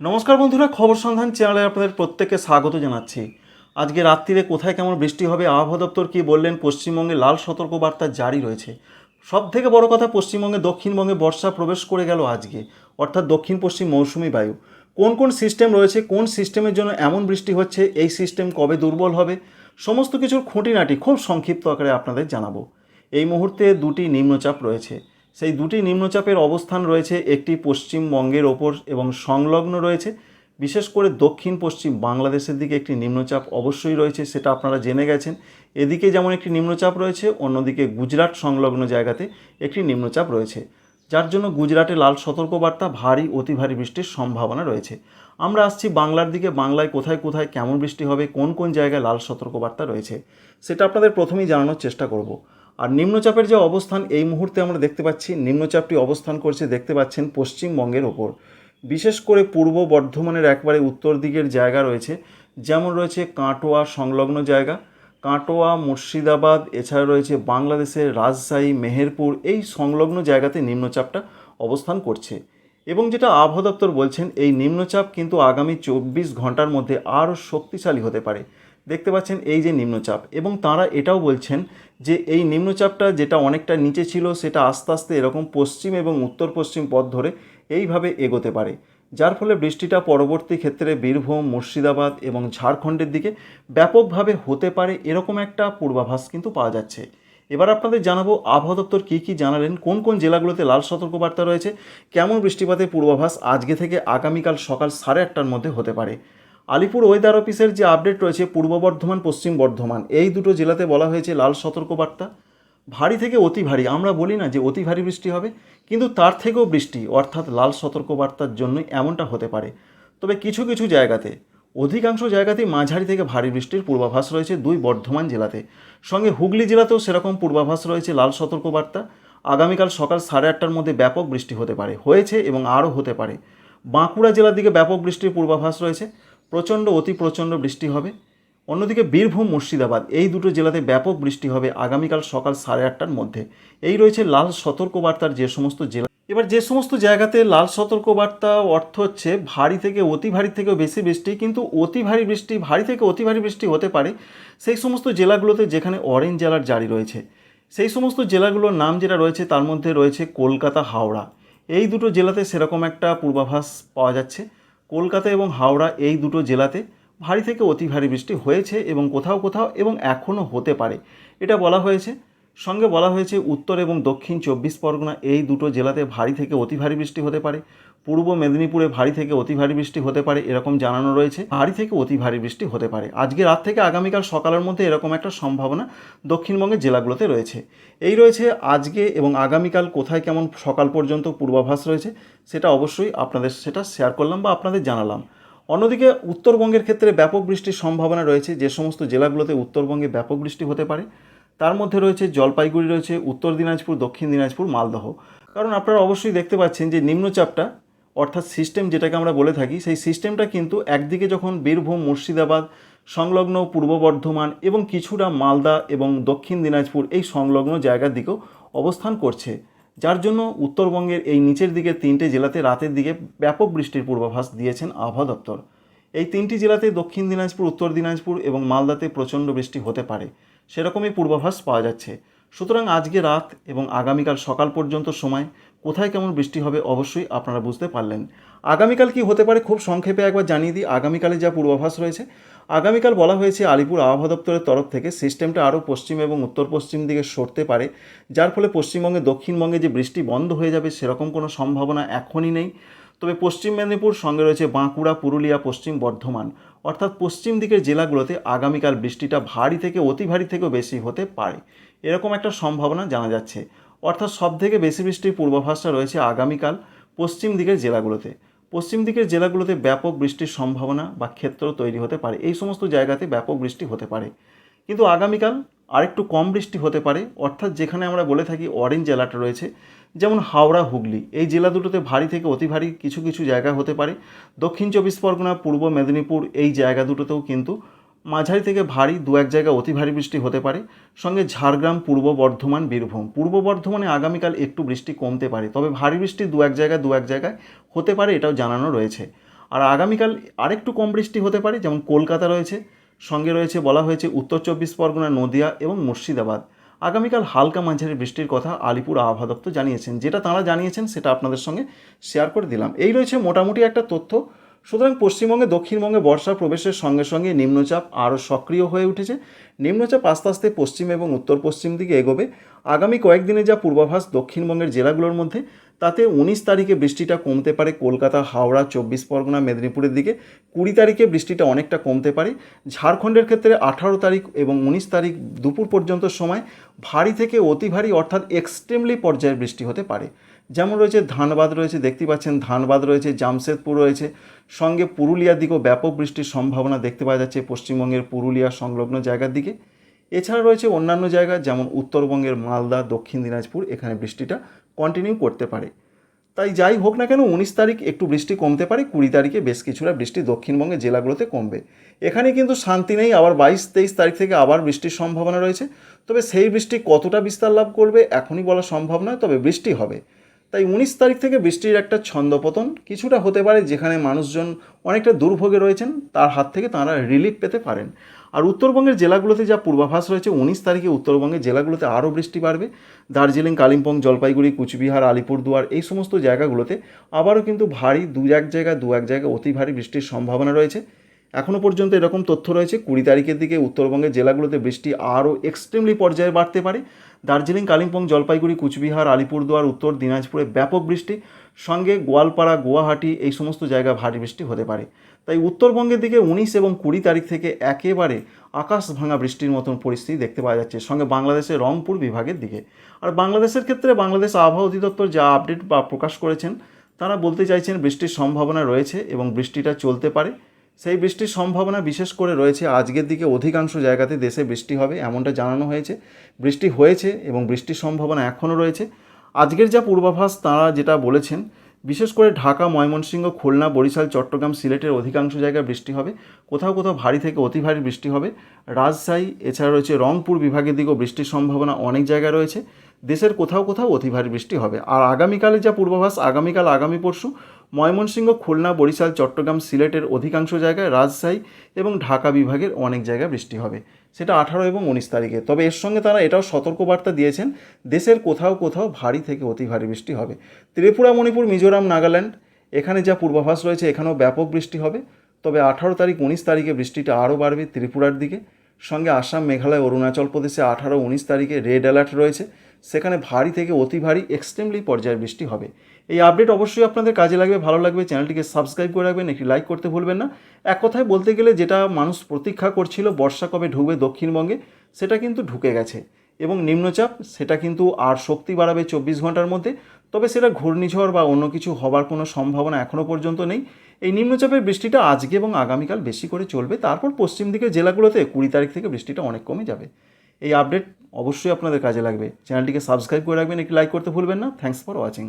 নমস্কার বন্ধুরা, খবর সন্ধান চ্যানেলে আপনাদের প্রত্যেককে স্বাগত জানাচ্ছি। আজকে রাত্রিরে কোথায় কেমন বৃষ্টি হবে, আবহাওয়া দপ্তর কী বললেন, পশ্চিমবঙ্গে লাল সতর্কবার্তা জারি রয়েছে। সব থেকে বড় কথা, পশ্চিমবঙ্গে দক্ষিণবঙ্গে বর্ষা প্রবেশ করে গেল আজকে, অর্থাৎ দক্ষিণ পশ্চিম মৌসুমি বায়ু। কোন কোন সিস্টেম রয়েছে, কোন সিস্টেমের জন্য এমন বৃষ্টি হচ্ছে, এই সিস্টেম কবে দুর্বল হবে, সমস্ত কিছুর খুঁটিনাটি খুব সংক্ষিপ্ত আকারে আপনাদের জানাব। এই মুহূর্তে দুটি নিম্নচাপ রয়েছে। সেই দুটি নিম্নচাপের অবস্থান রয়েছে একটি পশ্চিমবঙ্গের ওপর এবং সংলগ্ন রয়েছে। বিশেষ করে দক্ষিণ পশ্চিম বাংলাদেশের দিকে একটি নিম্নচাপ অবশ্যই রয়েছে, সেটা আপনারা জেনে গেছেন। এদিকে যেমন একটি নিম্নচাপ রয়েছে, অন্যদিকে গুজরাট সংলগ্ন জায়গাতে একটি নিম্নচাপ রয়েছে। যার জন্য গুজরাটে লাল সতর্কবার্তা, ভারী, অতি ভারী বৃষ্টির সম্ভাবনা রয়েছে। আমরা আসছি বাংলার দিকে, বাংলায় কোথায় কোথায় কেমন বৃষ্টি হবে, কোন কোন জায়গায় লাল সতর্কবার্তা রয়েছে, সেটা আপনাদের প্রথমেই জানানোর চেষ্টা করব। আর নিম্নচাপের যে অবস্থান, এই মুহূর্তে আমরা দেখতে পাচ্ছি নিম্নচাপটি অবস্থান করছে, দেখতে পাচ্ছেন পশ্চিমবঙ্গের ওপর। বিশেষ করে পূর্ব বর্ধমানের একবারে উত্তর দিকের জায়গা রয়েছে, যেমন রয়েছে কাটোয়া সংলগ্ন জায়গা। কাটোয়া, মুর্শিদাবাদ, এছাড়া রয়েছে বাংলাদেশের রাজশাহী, মেহেরপুর, এই সংলগ্ন জায়গাতে নিম্নচাপটা অবস্থান করছে। এবং যেটা আবহাওয়া দপ্তর বলছেন, এই নিম্নচাপ কিন্তু আগামী চব্বিশ ঘণ্টার মধ্যে আরও শক্তিশালী হতে পারে। দেখতে পাচ্ছেন এই যে নিম্নচাপ এবং তারা এটাও বলছেন যে এই নিম্নচাপটা যেটা অনেকটা নিচে ছিল সেটা আস্তে আস্তে এরকম পশ্চিম এবং উত্তর পশ্চিম পথ ধরে এইভাবে এগোতে পারে। যার ফলে বৃষ্টিটা পরবর্তী ক্ষেত্রে বীরভূম, মুর্শিদাবাদ এবং ঝাড়খণ্ডের দিকে ব্যাপকভাবে হতে পারে এরকম একটা পূর্বাভাস কিন্তু পাওয়া যাচ্ছে। এবার আপনাদের জানাব আবহাওয়া দপ্তর কী কী জানালেন, কোন কোন জেলাগুলোতে লাল সতর্কবার্তা রয়েছে, কেমন বৃষ্টিপাতের পূর্বাভাস আজকে থেকে আগামীকাল সকাল সাড়ে আটটার মধ্যে হতে পারে। আলিপুর ওয়েদার অফিসের যে আপডেট রয়েছে, পূর্ব বর্ধমান, পশ্চিম বর্ধমান, এই দুটো জেলাতে বলা হয়েছে লাল সতর্কবার্তা। ভারী থেকে অতি ভারী, আমরা বলি না যে অতি ভারী বৃষ্টি হবে, কিন্তু তার থেকেও বৃষ্টি, অর্থাৎ লাল সতর্কবার্তার জন্যই এমনটা হতে পারে। তবে কিছু কিছু জায়গাতে, অধিকাংশ জায়গাতেই মাঝারি থেকে ভারী বৃষ্টির পূর্বাভাস রয়েছে দুই বর্ধমান জেলাতে। সঙ্গে হুগলি জেলাতেও সেরকম পূর্বাভাস রয়েছে লাল সতর্কবার্তা। আগামীকাল সকাল সাড়ে আটটার মধ্যে ব্যাপক বৃষ্টি হতে পারে, হয়েছে এবং আরও হতে পারে। বাঁকুড়া জেলার দিকে ব্যাপক বৃষ্টির পূর্বাভাস রয়েছে। প্রচণ্ড, অতি প্রচণ্ড বৃষ্টি হবে। অন্যদিকে বীরভূম, মুর্শিদাবাদ, এই দুটো জেলাতে ব্যাপক বৃষ্টি হবে আগামীকাল সকাল সাড়ে আটটার মধ্যে। এই রয়েছে লাল সতর্কবার্তার যে সমস্ত জেলা। এবার যে সমস্ত জায়গাতে লাল সতর্কবার্তা অর্থ হচ্ছে, ভারী থেকে অতি ভারী থেকেও বেশি বৃষ্টি, কিন্তু অতি ভারী বৃষ্টি, ভারী থেকে অতি ভারী বৃষ্টি হতে পারে সেই সমস্ত জেলাগুলোতে যেখানে অরেঞ্জ অ্যালার্ট জারি রয়েছে। সেই সমস্ত জেলাগুলোর নাম যেটা রয়েছে, তার মধ্যে রয়েছে কলকাতা, হাওড়া। এই দুটো জেলাতে সেরকম একটা পূর্বাভাস পাওয়া যাচ্ছে। কলকাতা এবং হাওড়া এই দুটো জেলাতে ভারী থেকে অতি ভারী বৃষ্টি হয়েছে এবং কোথাও কোথাও এবং এখনও হতে পারে। এটা বলা হয়েছে সঙ্গে বলা হয়েছে উত্তর এবং দক্ষিণ চব্বিশ পরগনা এই দুটো জেলাতে ভারী থেকে অতি ভারী বৃষ্টি হতে পারে। পূর্ব মেদিনীপুরে ভারী থেকে অতি ভারী বৃষ্টি হতে পারে এরকম জানানো রয়েছে। ভারী থেকে অতি ভারী বৃষ্টি হতে পারে। আজকে রাত থেকে আগামীকাল সকালের মধ্যে এরকম একটা সম্ভাবনা দক্ষিণবঙ্গের জেলাগুলোতে রয়েছে। এই রয়েছে আজকে এবং আগামীকাল কোথায় কেমন সকাল পর্যন্ত পূর্বাভাস রয়েছে সেটা অবশ্যই আপনাদের সেটা শেয়ার করলাম বা আপনাদের জানালাম। অন্যদিকে উত্তরবঙ্গের ক্ষেত্রে ব্যাপক বৃষ্টির সম্ভাবনা রয়েছে। যে সমস্ত জেলাগুলোতে উত্তরবঙ্গে ব্যাপক বৃষ্টি হতে পারে তার মধ্যে রয়েছে জলপাইগুড়ি, রয়েছে উত্তর দিনাজপুর, দক্ষিণ দিনাজপুর, মালদহ। কারণ আপনারা অবশ্যই দেখতে পাচ্ছেন যে নিম্নচাপটা, অর্থাৎ সিস্টেম যেটাকে আমরা বলে থাকি, সেই সিস্টেমটা কিন্তু একদিকে যখন বীরভূম, মুর্শিদাবাদ, সংলগ্ন পূর্ব বর্ধমান এবং কিছুটা মালদা এবং দক্ষিণ দিনাজপুর এই সংলগ্ন জায়গার দিকেও অবস্থান করছে। যার জন্য উত্তরবঙ্গের এই নিচের দিকে তিনটে জেলাতে রাতের দিকে ব্যাপক বৃষ্টির পূর্বাভাস দিয়েছেন আবহাওয়া দপ্তর। এই তিনটি জেলাতে দক্ষিণ দিনাজপুর, উত্তর দিনাজপুর এবং মালদাতে প্রচণ্ড বৃষ্টি হতে পারে। সেরকমই পূর্বাভাস পাওয়া যাচ্ছে। সুতরাং আজকে রাত এবং আগামীকাল সকাল পর্যন্ত সময়, কোথায় কেমন বৃষ্টি হবে অবশ্যই আপনারা বুঝতে পারলেন। আগামীকাল কি হতে পারে খুব সংক্ষেপে একবার জানিয়ে দিই, আগামীকালে যা পূর্বাভাস রয়েছে। আগামীকাল বলা হয়েছে আলিপুর আবহাওয়া দপ্তরের তরফ থেকে সিস্টেমটা আরও পশ্চিম এবং উত্তর পশ্চিম দিকে সরতে পারে, যার ফলে পশ্চিমবঙ্গে দক্ষিণবঙ্গে যে বৃষ্টি বন্ধ হয়ে যাবে সেরকম কোনো সম্ভাবনা এখনই নেই। তবে পশ্চিম মেদিনীপুর সঙ্গে রয়েছে বাঁকুড়া, পুরুলিয়া, পশ্চিম বর্ধমান। অর্থাৎ পশ্চিম দিকের জেলাগুলোতে আগামীকাল বৃষ্টিটা ভারী থেকে অতি ভারী থেকেও বেশি হতে পারে। এরকম একটা সম্ভাবনা জানা যাচ্ছে। অর্থাৎ সব থেকে বেশি বৃষ্টির পূর্বাভাসটা রয়েছে আগামীকাল পশ্চিম দিকের জেলাগুলোতে। পশ্চিম দিকের জেলাগুলোতে ব্যাপক বৃষ্টির সম্ভাবনা বা ক্ষেত্র তৈরি হতে পারে। এই সমস্ত জায়গাতে ব্যাপক বৃষ্টি হতে পারে। কিন্তু আগামীকাল আরেকটু কম বৃষ্টি হতে পারে। অর্থাৎ যেখানে আমরা বলে থাকি অরেঞ্জ জেলাটা রয়েছে। যেমন হাওড়া, হুগলি। এই জেলা দুটোতে ভারী থেকে অতি ভারী কিছু কিছু জায়গা হতে পারে। দক্ষিণ চব্বিশ পরগনা, পূর্ব মেদিনীপুর এই জায়গা দুটোতেও কিন্তু মাঝারি থেকে ভারী দু এক জায়গায় অতি ভারী বৃষ্টি হতে পারে। সঙ্গে ঝাড়গ্রাম, পূর্ব বর্ধমান, বীরভূম। পূর্ব বর্ধমানে আগামীকাল একটু বৃষ্টি কমতে পারে, তবে ভারী বৃষ্টি দু এক জায়গায় দু এক জায়গায় হতে পারে এটাও জানানো রয়েছে। আর আগামীকাল আরেকটু কম বৃষ্টি হতে পারে, যেমন কলকাতা রয়েছে। সঙ্গে রয়েছে বলা হয়েছে উত্তর চব্বিশ পরগনা, নদিয়া এবং মুর্শিদাবাদ। আগামীকাল হালকা মাঝারি বৃষ্টির কথা আলিপুর আবহাওয়া দপ্তর জানিয়েছেন। যেটা তাঁরা জানিয়েছেন, সেটা আপনাদের সঙ্গে শেয়ার করে দিলাম। এই রয়েছে মোটামুটি একটা তথ্য। সুতরাং পশ্চিমবঙ্গে, দক্ষিণবঙ্গে বর্ষা প্রবেশের সঙ্গে সঙ্গে নিম্নচাপ আরও সক্রিয় হয়ে উঠেছে। নিম্নচাপ আস্তে আস্তে পশ্চিম এবং উত্তর পশ্চিম দিকে এগোবে। আগামী কয়েকদিনে যা পূর্বাভাস দক্ষিণবঙ্গের জেলাগুলোর মধ্যে তাতে উনিশ তারিখে বৃষ্টিটা কমতে পারে কলকাতা, হাওড়া, চব্বিশ পরগনা, মেদিনীপুরের দিকে। কুড়ি তারিখে বৃষ্টিটা অনেকটা কমতে পারে। ঝাড়খণ্ডের ক্ষেত্রে আঠারো তারিখ এবং উনিশ তারিখ দুপুর পর্যন্ত সময় ভারী থেকে অতি ভারী অর্থাৎ এক্সট্রিমলি পর্যায়ের বৃষ্টি হতে পারে। যেমন রয়েছে ধানবাদ রয়েছে, দেখতে পাচ্ছেন ধানবাদ রয়েছে, জামশেদপুর রয়েছে। সঙ্গে পুরুলিয়ার দিকেও ব্যাপক বৃষ্টির সম্ভাবনা দেখতে পাওয়া যাচ্ছে পশ্চিমবঙ্গের পুরুলিয়া সংলগ্ন জায়গার দিকে। এছাড়া রয়েছে অন্যান্য জায়গা যেমন উত্তরবঙ্গের মালদা, দক্ষিণ দিনাজপুর, এখানে বৃষ্টিটা কন্টিনিউ করতে পারে। তাই যাই হোক না কেন, উনিশ তারিখ একটু বৃষ্টি কমতে পারে, কুড়ি তারিখে বেশ কিছুটা বৃষ্টি দক্ষিণবঙ্গের জেলাগুলোতে কমবে। এখানে কিন্তু শান্তি নেই, আবার বাইশ তেইশ তারিখ থেকে আবার বৃষ্টির সম্ভাবনা রয়েছে। তবে সেই বৃষ্টি কতটা বিস্তার লাভ করবে, এখনই বলা সম্ভব নয়, তবে বৃষ্টি হবে। তাই উনিশ তারিখ থেকে বৃষ্টির একটা ছন্দপতন কিছুটা হতে পারে, যেখানে মানুষজন অনেকটা দুর্ভোগে রয়েছেন, তার হাত থেকে তাঁরা রিলিফ পেতে পারেন। আর উত্তরবঙ্গের জেলাগুলোতে যা পূর্বাভাস রয়েছে, উনিশ তারিখে উত্তরবঙ্গের জেলাগুলোতে আরও বৃষ্টি বাড়বে। দার্জিলিং, কালিম্পং, জলপাইগুড়ি, কুচবিহার, আলিপুরদুয়ার এই সমস্ত জায়গাগুলোতে আবারও কিন্তু ভারী দু এক জায়গা, দু এক জায়গায় অতি ভারী বৃষ্টির সম্ভাবনা রয়েছে। এখনও পর্যন্ত এরকম তথ্য রয়েছে, কুড়ি তারিখের দিকে উত্তরবঙ্গের জেলাগুলোতে বৃষ্টি আরও এক্সট্রিমলি পর্যায়ে বাড়তে পারে। দার্জিলিং, কালিম্পং, জলপাইগুড়ি, কুচবিহার, আলিপুরদুয়ার, উত্তর দিনাজপুরে ব্যাপক বৃষ্টি। সঙ্গে গোয়ালপাড়া, গুয়াহাটি এই সমস্ত জায়গা ভারী বৃষ্টি হতে পারে। তাই উত্তরবঙ্গের দিকে উনিশ এবং কুড়ি তারিখ থেকে একেবারে আকাশ ভাঙা বৃষ্টির মতন পরিস্থিতি দেখতে পাওয়া যাচ্ছে। সঙ্গে বাংলাদেশের রংপুর বিভাগের দিকে। আর বাংলাদেশের ক্ষেত্রে বাংলাদেশ আবহাওয়া অধিদপ্তর যা আপডেট বা প্রকাশ করেছেন, তারা বলতে চাইছেন বৃষ্টির সম্ভাবনা রয়েছে এবং বৃষ্টিটা চলতে পারে। সেই বৃষ্টির সম্ভাবনা বিশেষ করে রয়েছে আজকের দিকে অধিকাংশ জায়গাতে দেশে বৃষ্টি হবে এমনটা জানানো হয়েছে। বৃষ্টি হয়েছে এবং বৃষ্টির সম্ভাবনা এখনও রয়েছে। আজকের যা পূর্বাভাস, তাঁরা যেটা বলেছেন বিশেষ করে ঢাকা, ময়মনসিংহ, খুলনা, বরিশাল, চট্টগ্রাম, সিলেটের অধিকাংশ জায়গায় বৃষ্টি হবে। কোথাও কোথাও ভারী থেকে অতি ভারী বৃষ্টি হবে। রাজশাহী, এছাড়া রয়েছে রংপুর বিভাগের দিকেও বৃষ্টির সম্ভাবনা অনেক জায়গায় রয়েছে। দেশের কোথাও কোথাও অতি ভারী বৃষ্টি হবে। আর আগামীকালে যা পূর্বাভাস, আগামীকাল, আগামী পরশু ময়মনসিংহ, খুলনা, বরিশাল, চট্টগ্রাম, সিলেটের অধিকাংশ জায়গায় রাজশাহী এবং ঢাকা বিভাগের অনেক জায়গায় বৃষ্টি হবে। সেটা আঠারো এবং উনিশ তারিখে। তবে এর সঙ্গে তারা এটাও সতর্কবার্তা দিয়েছেন, দেশের কোথাও কোথাও ভারী থেকে অতি ভারী বৃষ্টি হবে। ত্রিপুরা, মণিপুর, মিজোরাম, নাগাল্যান্ড, এখানে যা পূর্বাভাস রয়েছে, এখানেও ব্যাপক বৃষ্টি হবে। তবে আঠারো তারিখ, উনিশ তারিখে বৃষ্টিটা আরও বাড়বে ত্রিপুরার দিকে। সঙ্গে আসাম, মেঘালয়, অরুণাচল প্রদেশে আঠারো, উনিশ তারিখে রেড অ্যালার্ট রয়েছে। সেখানে ভারী থেকে অতি ভারী এক্সট্রিমলি পর্যায়ের বৃষ্টি হবে। এই আপডেট অবশ্যই আপনাদের কাজে লাগবে, ভালো লাগবে। চ্যানেলটিকে সাবস্ক্রাইব করে রাখবেন, একটি লাইক করতে ভুলবেন না। এক কথায় বলতে গেলে যেটা মানুষ প্রতীক্ষা করছিল, বর্ষা কবে ঢুকবে দক্ষিণবঙ্গে, সেটা কিন্তু ঢুকে গেছে। এবং নিম্নচাপ, সেটা কিন্তু আর শক্তি বাড়াবে চব্বিশ ঘণ্টার মধ্যে। তবে সেটা ঘূর্ণিঝড় বা অন্য কিছু হবার কোনো সম্ভাবনা এখনও পর্যন্ত নেই। এই নিম্নচাপের বৃষ্টিটা আজকে এবং আগামীকাল বেশি করে চলবে। তারপর পশ্চিম দিকের জেলাগুলোতে কুড়ি তারিখ থেকে বৃষ্টিটা অনেক কমে যাবে। এই আপডেট অবশ্যই আপনাদের কাজে লাগবে। চ্যানেলটিকে সাবস্ক্রাইব করে রাখবেন। একটি লাইক করতে ভুলবেন না। Thanks for watching